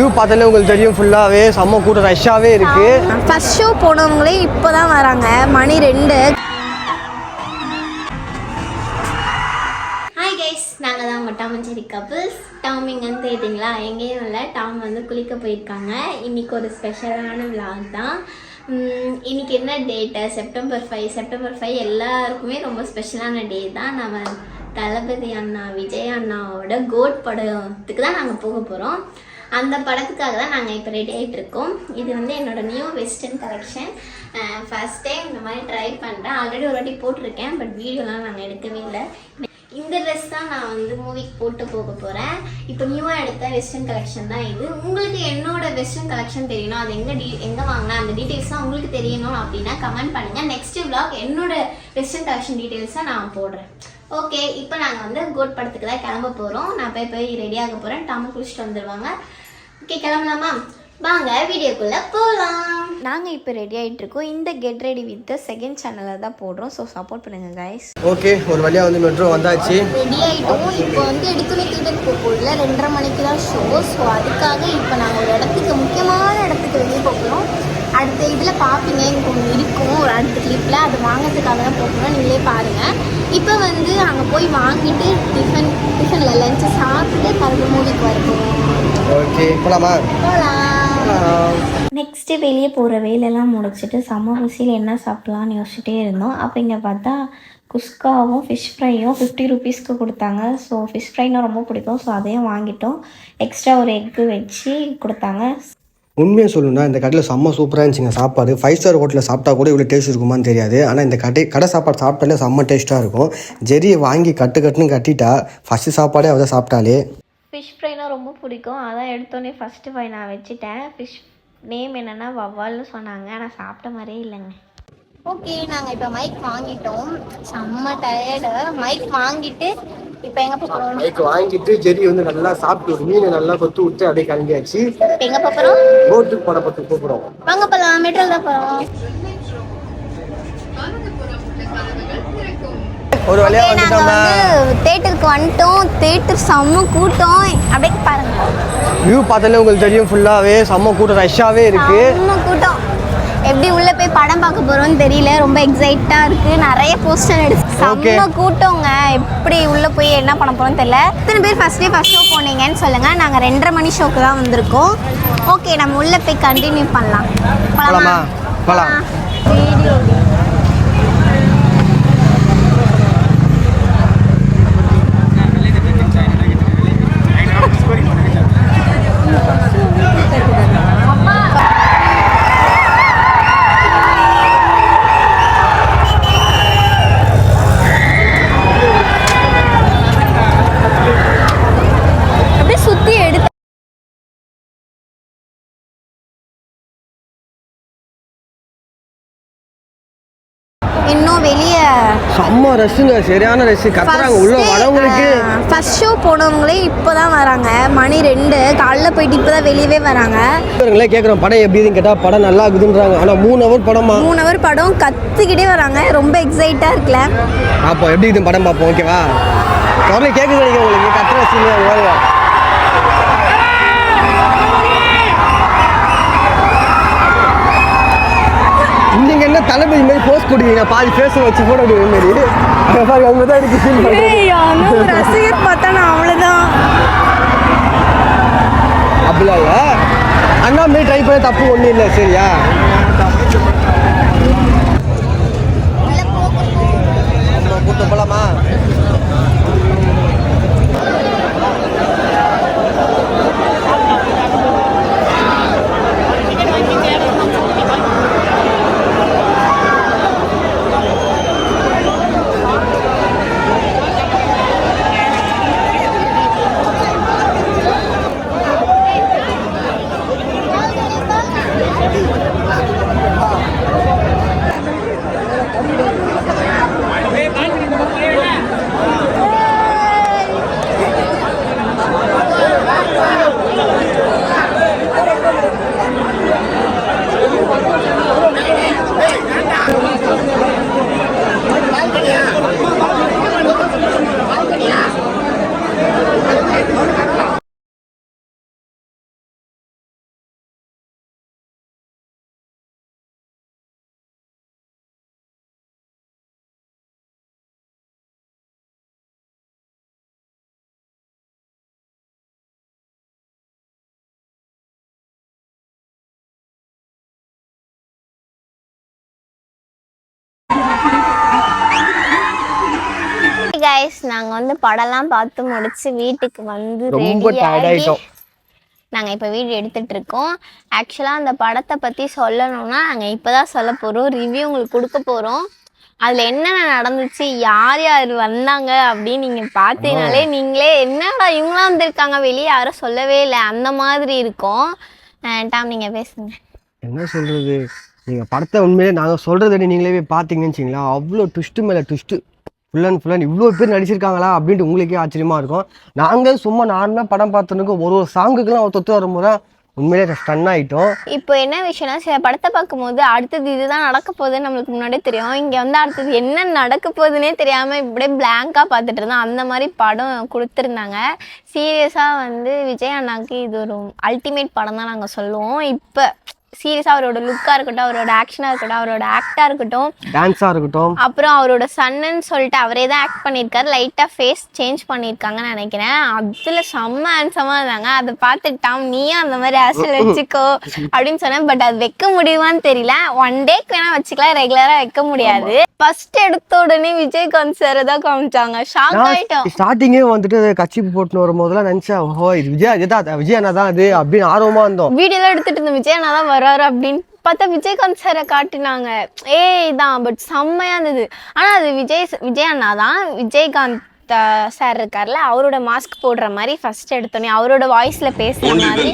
View பார்த்தாலே உங்களுக்கு தெரியும் ஃபுல்லாகவே செம்ம கூட்டம் ரஷ்ஷாகவே இருக்குது ஃபர்ஸ்ட் ஷோ போனவங்களே இப்போ தான் வராங்க. மணி ரெண்டு. ஹாய் கைஸ் நாங்கள் தான் உங்கள் டாமஞ்சேரி கப்புள்ஸ் டாம் இங்கேன்னு தேடிங்களா எங்கேயும் இல்லை. டாம் வந்து குளிக்க போயிருக்காங்க. இன்னைக்கு ஒரு ஸ்பெஷலான vlog தான். உம், இன்னைக்கு என்ன date September five September five எல்லாருக்குமே ரொம்ப ஸ்பெஷலான டே தான். நம்ம தளபதி அண்ணா விஜய் அண்ணாவோட கோட் படத்துக்கு தான் நாங்கள் போக போகிறோம் அந்த படத்துக்காக தான் நாங்கள் இப்போ ரெடி ஆகிட்டு இருக்கோம். இது வந்து என்னோட new western collection first time இந்த மாதிரி ட்ரை பண்ணுறேன் ஆல்ரெடி ஒரு வாட்டி போட்டிருக்கேன் பட் வீடியோலாம் நாங்கள் எடுக்கவே இல்லை. இந்த ட்ரெஸ் தான் நான் வந்து மூவிக்கு போட்டு போக போகிறேன் இப்போ நியூவாக எடுத்த வெஸ்டர்ன் கலெக்ஷன் தான் இது. உங்களுக்கு என்னோட வெஸ்டர்ன் கலெக்ஷன் தெரியணும் அது எங்கே டீ எங்கே வாங்கினா அந்த டீட்டெயில்ஸ்லாம் உங்களுக்கு தெரியணும் அப்படின்னா கமெண்ட் பண்ணுங்கள் நெக்ஸ்ட் vlog என்னோட வெஸ்டர்ன் கலெக்ஷன் டீட்டெயில்ஸாக நான் போடுறேன். ஓகே இப்போ நாங்கள் வந்து கோட் படத்துக்கு தான் கிளம்ப போகிறோம் நான் போய் போய் ரெடி ஆக போகிறேன் டாம குளிச்சுட்டு வந்துடுவாங்க ஓகே கிளம்பலாமா? வாங்க வீடியோக்குள்ளே போகலாம் நாங்கள் இப்போ ரெடி ஆகிட்டு இருக்கோம். இந்த கெட் ரெடி வித் செகண்ட் சேனலில் தான் போடுறோம். ஸோ சப்போர்ட் பண்ணுங்கள் கைஸ் ஓகே ஒரு வழியாக வந்து மெட்ரோ வந்தாச்சு. ரெடி ஆகிட்டோம் இப்போ வந்து எடுத்துமே தீட்டுக்கு போகல ரெண்டரை மணிக்கு தான் ஷோ ஸோ அதுக்காக இப்போ நாங்கள் ஒரு இடத்துக்கு முக்கியமான இடத்துக்கு வெளியே போகிறோம் அடுத்த இதில் பார்ப்பீங்க இங்கே ஒன்று இருக்கும். ஒரு அடுத்த கிளிப்பில் அது வாங்கிறதுக்காக தான் போகிறோம் நீங்களே பாருங்கள் இப்போ வந்து அங்கே போய் வாங்கிட்டு டிஃபன் டிஃபனில் லஞ்சு சாப்பிட்டுட்டு மறுபடியும் மூவிக்கு வரப்போம் ஓகே போகலாமா போகலாம் நெக்ஸ்ட்டு வெளியே போகிற வேலையெல்லாம் முடிச்சுட்டு சம்ம ருசியில் என்ன சாப்பிட்லான்னு யோசிச்சுட்டே இருந்தோம். அப்போ இங்கே பார்த்தா குஸ்காவும் ஃபிஷ் ஃப்ரையும் ஃபிஃப்டி ருபீஸ்க்கு கொடுத்தாங்க. ஸோ ஃபிஷ் ஃப்ரைனா ரொம்ப பிடிக்கும். ஸோ அதையும் வாங்கிட்டோம். எக்ஸ்ட்ரா ஒரு எக்கு வச்சு கொடுத்தாங்க. உண்மையை சொல்லணும்னா இந்த கடையில் செம்ம சூப்பராக இருந்துச்சுங்க சாப்பாடு. ஃபைவ் ஸ்டார் ஹோட்டலில் சாப்பிட்டா கூட இவ்வளோ டேஸ்ட் இருக்குமான்னு தெரியாது. ஆனால் இந்த கடை கடை சாப்பாடு சாப்பிட்டாலே செம்ம டேஸ்ட்டாக இருக்கும். ஜெரியை வாங்கி கட்டு கட்டுன்னு கட்டிட்டா ஃபஸ்ட்டு சாப்பாடே அவள் சாப்பிட்டாலே ஃபிஷ் ஃப்ரைனா ரொம்ப பிடிக்கும். அதான் எடுத்தோடனே ஃபஸ்ட்டு ஃப்ரை நான் வச்சுட்டேன். ஃபிஷ் நேம் என்னென்னா வவ்வால்னு சொன்னாங்க. ஆனால் சாப்பிட்ட மாதிரியே இல்லைங்க. ஓகே நாங்கள் இப்போ மைக் வாங்கிட்டோம். செம்ம டயர்டு மைக் வாங்கிட்டு இப்போ எங்கே போகிறோம் பைக் வாங்கிட்டு ஜெரி வந்து நல்லா சாப்பிட்டு ஒரு மீனை நல்லா கொத்து விட்டு அப்படியே கிளம்பியாச்சு. இப்போ எங்கே போகிறோம் போட்டுக்கு போட பத்து கூப்பிடுறோம். வாங்க போகலாம் மெட்ரோல் தான் போகிறோம் ஒரு வழியாக நாங்கள் வந்துட்டோம்னா வந்து தேட்டருக்கு வந்துட்டோம். தேட்டர் செம்ம கூட்டம். அப்படியே பாருங்க. வியூ பார்த்தாலே உங்களுக்கு தெரியும் ஃபுல்லாகவே செம்ம கூட்டம் ரஷ்ஷாகவே இருக்குது செம்ம கூட்டம். எப்படி உள்ள போய் படம் பார்க்க போறோம்னு தெரியல. ரொம்ப எக்ஸைட்டா இருக்கு. நிறைய போஸ்டர் எடுத்து. செம்ம கூட்டங்க. எப்படி உள்ள போய் என்ன பண்ண போறோம்னு தெரியல. எத்தனை பேர் ஃபர்ஸ்ட் டே ஃபர்ஸ்ட் ஷோ போனீங்கன்னு சொல்லுங்க. நாங்க ரெண்டரை மணி ஷோக்கு தான் வந்திருக்கோம். ஓகே நம்ம உள்ள போய் கண்டினியூ பண்ணலாம். போலாமா? போலாம். வீடியோ அப்படியே சுத்தி எடுத்து இன்னும் வெளியே செம்ம ரஷ்ஷுங்க சரியான ரஷ் கத்துறாங்க. உள்ள வரவங்களுக்கு ஃபர்ஸ்ட் ஷோ போனவங்களே இப்போ தான் வராங்க. மணி ரெண்டு. காலைல போயிட்டு இப்போ தான் வெளியவே வராங்க. இவங்களே கேட்குறோம் படம் எப்படி இருக்குன்னு கேட்டால் படம் நல்லா இருக்குதுன்றாங்க. ஆனால் மூணு ஹவர் படமா? மூணு ஹவர் படம் கத்துக்கிட்டே வராங்க. ரொம்ப எக்ஸைட்டாக இருக்குல்ல பார்ப்போம் எப்படி இருக்குது படம் பார்ப்போம் ஓகேவா குரலை கேட்குது உங்களுக்கு. கத்துற சீன் வருங்க நீங்க என்ன தளபதி மாதிரி போஸ்ட் கொடுக்குறீங்க? பாதி ஃபேஸ் வச்சு போட முடியும் மாரி பாருங்க அவங்க தான் இருக்கு ஃபீல் பண்ணுறது ரசிகர் பார்த்தா நான் அவ்வளோதான் அப்படிலாம் இல்லை அண்ணா மாரி ட்ரை பண்ண தப்பு ஒன்றும் இல்லை சரியா? கைஸ் நாங்கள் வந்து படம்லாம் பார்த்து முடிச்சு வீட்டுக்கு வந்து ரொம்ப ஆயிட்டோம். நாங்கள் இப்போ வீடியோ எடுத்துட்டு இருக்கோம். ஆக்சுவலாக அந்த படத்தை பற்றி சொல்லணும்னா நாங்கள் இப்போ தான் சொல்ல போகிறோம் ரிவ்யூ உங்களுக்கு கொடுக்க போகிறோம் அதில் என்னென்ன நடந்துச்சு யார் யார் வந்தாங்க அப்படின்னு நீங்கள் பார்த்தீங்கனாலே நீங்களே என்னடா இவங்களாம் வந்திருக்காங்க வெளியே யாரும் சொல்லவே இல்லை. அந்த மாதிரி இருக்கும். டாம் நீங்கள் பேசுங்க. என்ன சொல்றது? நீங்க படத்தை உண்மையிலே நாங்க சொல்றதை நீங்களே போய் பார்த்தீங்கன்னு வச்சிங்களா அவ்வளோ ட்விஸ்ட்டு மேலே twist full and full and இவ்வளோ பேர் நடிச்சிருக்காங்களா அப்படின்ட்டு உங்களுக்கே ஆச்சரியமாக இருக்கும். நாங்கள் சும்மா நார்மலாக படம் பார்த்துருக்கோம் ஒரு ஒரு சாங்குக்கெல்லாம் ஒரு தொத்து வரும்போது தான் உண்மையிலே ஸ்டன் ஆகிட்டோம் இப்போ என்ன விஷயம்னா சில படத்தை பார்க்கும்போது அடுத்தது இதுதான் நடக்க போகுதுன்னு நம்மளுக்கு முன்னாடியே தெரியும். இங்கே வந்து அடுத்தது என்ன நடக்க போகுதுன்னே தெரியாமல் இப்படியே பிளாங்காக பார்த்துட்டு இருந்தோம். அந்த மாதிரி படம் கொடுத்துருந்தாங்க. சீரியஸாக வந்து விஜய் அண்ணாக்கு இது ஒரு அல்டிமேட் படம் தான் நாங்கள் சொல்லுவோம். இப்போ சீரியஸாக அவரோட லுக்காக இருக்கட்டும் அவரோட ஆக்ஷனாக இருக்கட்டும் அவரோட ஆக்டாக இருக்கட்டும். டான்ஸாக இருக்கட்டும். அப்புறம் அவரோட சன்னுன்னு சொல்லிட்டு அவரே தான் ஆக்ட் பண்ணியிருக்காரு. லைட்டாக ஃபேஸ் சேஞ்ச் பண்ணியிருக்காங்கன்னு நினைக்கிறேன். அதில் செம்ம ஹேண்ட்ஸமாக இருந்தாங்க. அதை பார்த்துட்டாம் நீயும் அந்த மாதிரி ஆசல் வச்சுக்கோ அப்படின்னு சொன்னேன். பட் அது வைக்க முடியுமான்னு தெரியல. ஒன் டேக்கு வேணால் வச்சுக்கலாம். ரெகுலராக வைக்க முடியாது. ஃபர்ஸ்ட் எடுத்த உடனே விஜயகாந்த் சாரை தான் காமிச்சாங்க. ஷாக் ஆயிட்டோம். ஸ்டார்டிங்கே வந்துட்டு கட்சி போட்டுன்னு வரும்போதெல்லாம் நினச்சேன் ஓஹோ இது விஜய் இதுதான் விஜய் அண்ணா தான் அது அப்படின்னு ஆர்வமாக இருந்தோம். வீடியோலாம் எடுத்துட்டு இருந்த விஜய் அண்ணா தான் வராரு அப்படின்னு பார்த்தா விஜயகாந்த் சாரை காட்டினாங்க. ஏய் தான் பட் செம்மையா இருந்தது. ஆனா அது விஜய் விஜய் அண்ணா தான். விஜயகாந்த் சார் இருக்கார்ல அவரோட மாஸ்க் போடுற மாதிரி ஃபர்ஸ்ட் எடுத்தோன்னே அவரோட வாய்ஸ்ல பேசுற மாதிரி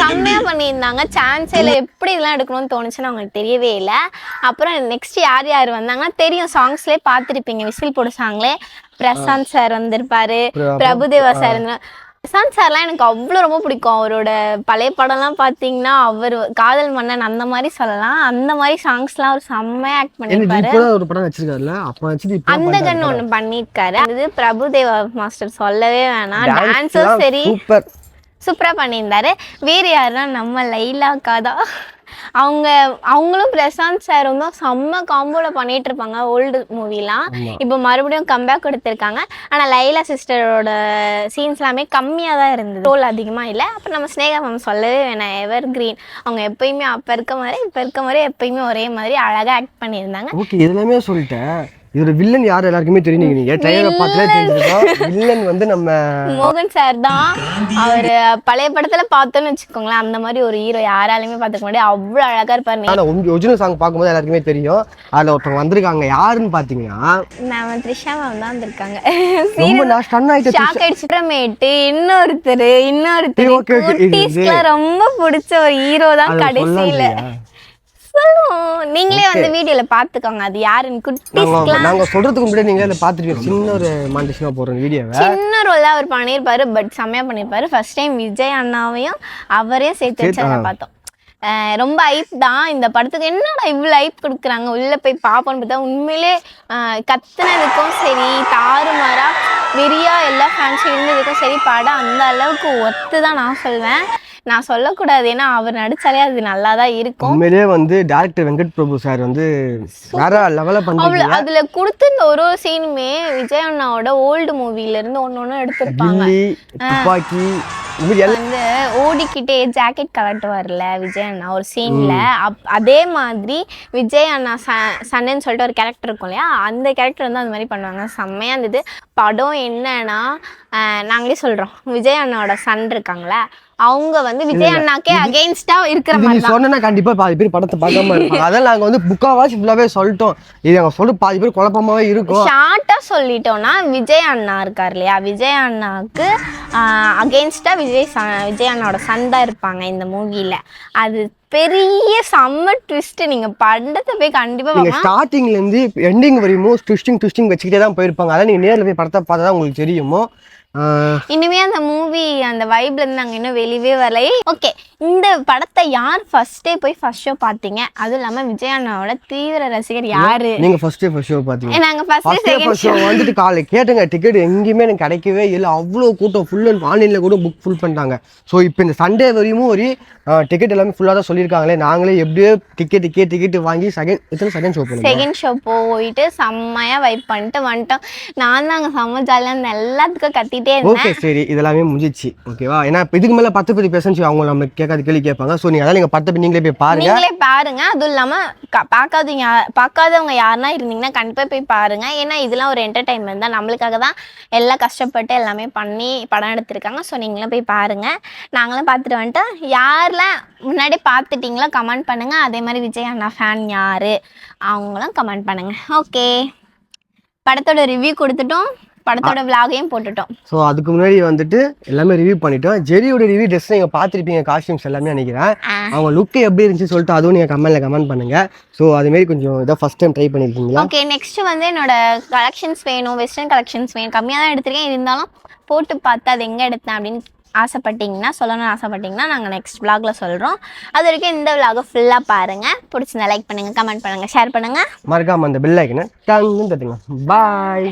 செம்மையா பண்ணியிருந்தாங்க. சான்ஸே இல்லை எப்படி இதெல்லாம் எடுக்கணும்னு தோணுச்சுன்னு அவங்களுக்கு தெரியவே இல்லை. அப்புறம் நெக்ஸ்ட் யார் யார் வந்தாங்கன்னா தெரியும் சாங்ஸ்லேயே பார்த்துருப்பீங்க. விசில் போட சாங்லே பிரசாந்த் சார் வந்திருப்பாரு. பிரபுதேவா சார் இருந்தா பிரசாந்த் சார்லாம் எனக்கு அவ்வளோ ரொம்ப பிடிக்கும். அவரோட பழைய படம்லாம் பார்த்தீங்கன்னா அவர் காதல் மன்னன் அந்த மாதிரி சொல்லலாம். அந்த மாதிரி சாங்ஸ்லாம் அவர் செம்மையா ஆக்ட் பண்ணியிருப்பாரு அந்த கண்ணு ஒன்று பண்ணியிருக்காரு அது பிரபுதேவா மாஸ்டர் சொல்லவே வேணாம். டான்ஸும் சரி சூப்பர் சூப்பராக பண்ணியிருந்தாரு. வேறு யாருன்னா நம்ம லைலா காதா அவங்க அவங்களும் பிரசாந்த் சாரும் தான் செம்ம காம்போவில் பண்ணிட்டு இருப்பாங்க ஓல்டு மூவிலாம் இப்போ மறுபடியும் கம்பேக் கொடுத்துருக்காங்க. ஆனால் லைலா சிஸ்டரோட சீன்ஸ் எல்லாமே கம்மியாக தான் இருந்தது. ரோல் அதிகமாக இல்லை. அப்புறம் நம்ம ஸ்னேகா மேம் சொல்லவே வேணாம். எவர் கிரீன் அவங்க எப்பயுமே அப்போ இருக்க மாதிரி இப்போ இருக்க மாதிரி எப்பயுமே ஒரே மாதிரி அழகாக ஆக்ட் பண்ணியிருந்தாங்க. ஓகே இதெல்லாமே சொல்லிட்டேன். இதோட வில்லன் யார் எல்லாருக்குமே தெரியும். நீங்க ட்ரைலரை பார்த்துலே தெரிஞ்சிருக்கோம். வில்லன் வந்து நம்ம மோகன் சார் தான். அவர் பழைய படத்துல பார்த்தோன்னு வச்சுக்கோங்களேன். அந்த மாதிரி ஒரு ஹீரோ யாராலையுமே பார்த்துக்க முடியாது. அவ்வளோ அழகா இருப்பார் ஆனால் ஒரிஜினல் சாங் பார்க்கும்போது எல்லாருக்குமே தெரியும். அதில் ஒருத்தவங்க வந்திருக்காங்க. யாருன்னு பார்த்தீங்கன்னா மேம் த்ரிஷா மேம் தான் வந்திருக்காங்க. ரொம்ப நான் ஸ்டன் ஆயிட்டேன் ஷாக் ஆயிடுச்சு அப்புறமேட்டு இன்னொருத்தர் இன்னொருத்தர். ரொம்ப பிடிச்ச ஒரு ஹீரோ தான் கடைசியில. சொல்லுவோம். நீங்களே வந்து வீடியோல பாத்துக்கோங்க. அது யாருன்னு நாங்க குட்டீஸ்க்குலாம் நாங்க சொல்றதுக்கு முன்னாடி நீங்க அதில் சின்ன ஒரு மாண்டேஷனாக போடுறோம் வீடியோவை சின்ன ரோல் தான் அவர் பண்ணியிருப்பாரு பட் செம்மையா பண்ணியிருப்பாரு. ஃபர்ஸ்ட் டைம் விஜய் அண்ணாவையும் அவரையும் சேர்த்து வச்சு அதை பார்த்தோம். அஹ் ரொம்ப ஐப் தான். இந்த படத்துக்கு என்னடா இவ்வளோ ஐப் கொடுக்குறாங்க? உள்ளே போய் பார்ப்போன்னு பார்த்தா உண்மையிலே கத்துனதுக்கும் சரி தாறுமாறா வெறியா எல்லா ஃபேன்ஸும் இருந்ததுக்கும் சரி படம் அந்த அளவுக்கு ஒத்து தான் நான் சொல்வேன். நான் சொல்லக்கூடாது ஏன்னா அவர் நடிச்சாலே அது நல்லா தான் இருக்கும். உண்மையிலேயே வந்து டேரக்டர் வெங்கட் பிரபு சார் வந்து வேற லெவலில் பண்ணிருக்கீங்க அதில் கொடுத்துருந்த ஒரு ஒரு சீனுமே விஜய் அண்ணாவோட ஓல்டு மூவிலேருந்து ஒன்று ஒன்று எடுத்திருப்பாங்க. துப்பாக்கி வந்து ஓடிக்கிட்டே ஜாக்கெட் கலட்டுவார்ல விஜய் அண்ணா ஒரு சீன்ல அதே மாதிரி விஜய் அண்ணா ச சன்னு சொல்லிட்டு ஒரு கேரக்டர் இருக்கும் இல்லையா? அந்த கேரக்டர் வந்து அந்த மாதிரி பண்ணுவாங்க. செம்மையா இருந்தது. படம் என்னன்னா நாங்களே சொல்றோம். விஜய் அண்ணாவோட சன் இருக்காங்களா அவங்க வந்து விஜய் அண்ணாக்கே அகெயின்ஸ்டா இருக்கிற மாதிரி சொன்னா கண்டிப்பா பாதி பேர் படத்தை பார்க்காம இருப்பாங்க. அதான் நாங்க வந்து புக்காவாசி ஃபுல்லாவே சொல்லிட்டோம். இது நாங்க சொல்ல பாதி பேர் குழப்பமாவே இருக்கும். ஷார்ட்டா சொல்லிட்டோம்னா விஜய் அண்ணா இருக்கார் இல்லையா? விஜய் அண்ணாவுக்கு அகெயின்ஸ்டா விஜய் விஜய் அண்ணாவோட தான் இருப்பாங்க இந்த மூவில. அது பெரிய செம்ம ட்விஸ்ட் நீங்க படத்தை போய் கண்டிப்பா நீங்க ஸ்டார்டிங்ல இருந்து எண்டிங் வரையும் ட்விஸ்டிங் ட்விஸ்டிங் வச்சுக்கிட்டே தான் போயிருப்பாங்க. அதான் நீங்க நேர்ல போய் படத்தை பார்த்தா தான் உங்களுக்கு தெரியுமோ? இனிமே அந்த மூவி அந்த வைப்ல இருந்து நாங்க இன்னும் வெளியவே வரல. ஓகே இந்த படத்தை யார் ஃபர்ஸ்டே போய் ஃபர்ஸ்ட் ஷோ பார்த்தீங்க? அதுவும் இல்லாம விஜய் அண்ணாவோட தீவிர ரசிகர் யாரு? நீங்க ஃபர்ஸ்ட் டே ஃபர்ஸ்ட் ஷோ பாத்தீங்க நாங்க ஃபர்ஸ்ட் டே ஃபர்ஸ்ட் ஷோ வந்துட்டு காலை கேட்டுங்க டிக்கெட் எங்கேயுமே எனக்கு கிடைக்கவே இல்லை. அவ்வளோ கூட்டம் ஃபுல் அண்ட் ஆன்லைனில் கூட புக் ஃபுல் பண்ணிட்டாங்க. ஸோ இப்போ இந்த சண்டே வரையும் ஒரு டிக்கெட் எல்லாமே ஃபுல்லாக தான் சொல்லியிருக்காங்களே. நாங்களே எப்படியோ டிக்கெட் டிக்கெட் டிக்கெட் வாங்கி செகண்ட் எத்தனை செகண்ட் ஷோ பண்ணுவோம் செகண்ட் ஷோ போயிட்டு செம்மையா வைப் பண்ணிட்டு வந்துட்டோம். நான் தான் அங்கே செம்ம ஜாலியாக இருந்தேன். எல்லாத்துக்கும் கத்திட்டு இருந்தேன். ஓகே சரி இதெல்லாமே முடிஞ்சிச்சு. ஓகேவா? ஏன்னா இதுக்கு மேலே பத்து பத்தி பேசணும் அவங்க நம்ம கேட்காத கேள்வி கேட்பாங்க. ஸோ நீங்கள் அதெல்லாம் நீங்கள் பத்து பத்தி நீங்களே போய் பாருங்க. நீங்களே பாருங்க. அதுவும் இல்லாம க- பார்க்காதீங்க பார்க்காதவங்க யாருன்னா இருந்தீங்கன்னா கண்டிப்பா போய் பாருங்க. ஏன்னா இதெல்லாம் ஒரு என்டர்டைன்மெண்ட் தான். நம்மளுக்காக தான் எல்லாம் கஷ்டப்பட்டு எல்லாமே பண்ணி படம் எடுத்திருக்காங்க. ஸோ நீங்களும் போய் பாருங்க. நாங்களும் பார்த்துட்டு வந்துட்டு யாரெல்லாம் முன்னாடி பார்த்துட்டீங்களோ கமெண்ட் பண்ணுங்க. அதே மாதிரி விஜய் அண்ணா ஃபேன் யாரு? அவங்களும் கமெண்ட் பண்ணுங்க. ஓகே படத்தோட ரிவ்யூ கொடுத்துட்டோம். படத்தோட விலாகையும் போட்டுட்டோம். ஸோ அதுக்கு முன்னாடி வந்துட்டு எல்லாமே ரிவ்யூ பண்ணிட்டோம். ஜெரியோட ரிவ்யூ ட்ரெஸ் நீங்கள் பார்த்துருப்பீங்க காஸ்டியூம்ஸ் எல்லாமே நினைக்கிறேன். அவங்க லுக்கு எப்படி இருந்துச்சு சொல்லிட்டு அதுவும் நீங்கள் கமெண்ட்ல கமெண்ட் பண்ணுங்க. ஸோ அதுமாரி கொஞ்சம் இதான் ஃபர்ஸ்ட் டைம் ட்ரை பண்ணியிருக்கீங்களா ஓகே நெக்ஸ்ட் வந்து என்னோட கலெக்ஷன்ஸ் வேணும் வெஸ்டர்ன் கலெக்ஷன்ஸ் வேணும். கம்மியாக தான் எடுத்திருக்கேன். இருந்தாலும் போட்டு பார்த்து அது எங்கே எடுத்தேன் அப்படின்னு ஆசைப்பட்டீங்கன்னா சொல்லணும்னு ஆசைப்பட்டீங்கன்னா நாங்கள் நெக்ஸ்ட் vlogல சொல்கிறோம் அது வரைக்கும் இந்த vlog ஃபுல்லாக பாருங்கள் பிடிச்சிருந்தா லைக் பண்ணுங்கள் கமெண்ட் பண்ணுங்கள் ஷேர் பண்ணுங்கள் மறக்காம அந்த பெல் ஐக்கனை தட்டுங்க. பாய்